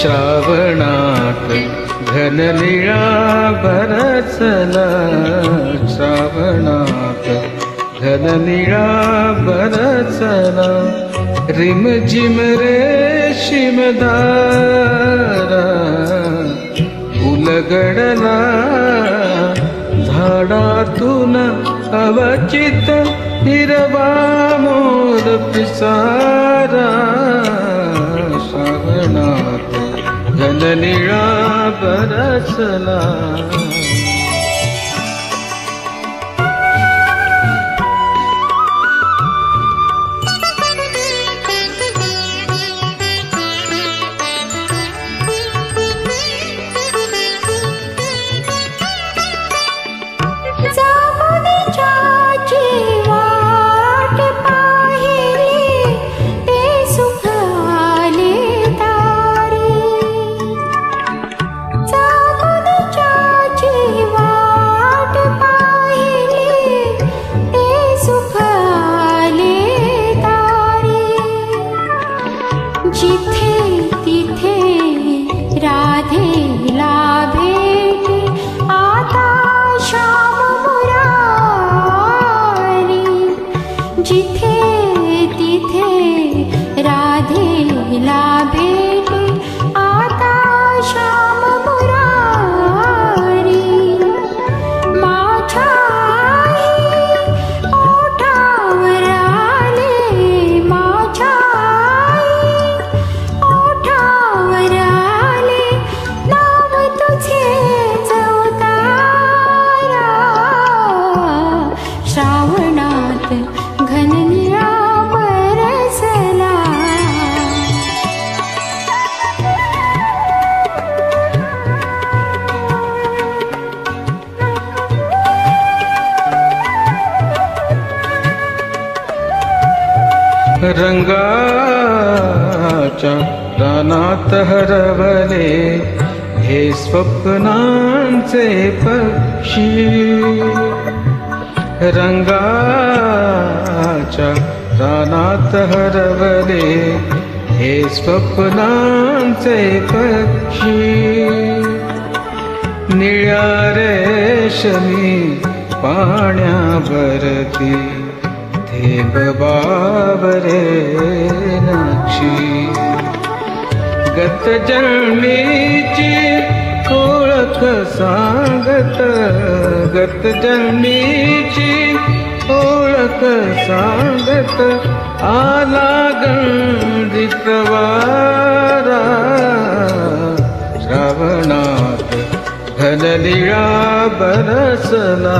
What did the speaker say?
श्रावणात घननिळा बरसला श्रावणात घननिळा बरसला रिमझिम रेशिमधारा उलगडला झाडातून अवचित हिरवा मोर पिसारा. निळा बरसला 今天。रंगाच्या रानात हरवले हे स्वप्नांचे पक्षी. रंगाच्या रानात हरवले हे स्वप्नांचे पक्षी. निळ्या रेशमी पाण्यावरती थेंब बाबरे नक्षी। गत जन्मीची ओळख सांगत गत जन्मीची ओळख सांगत आला गंधित वारा श्रावणात घनलिळा बरसला।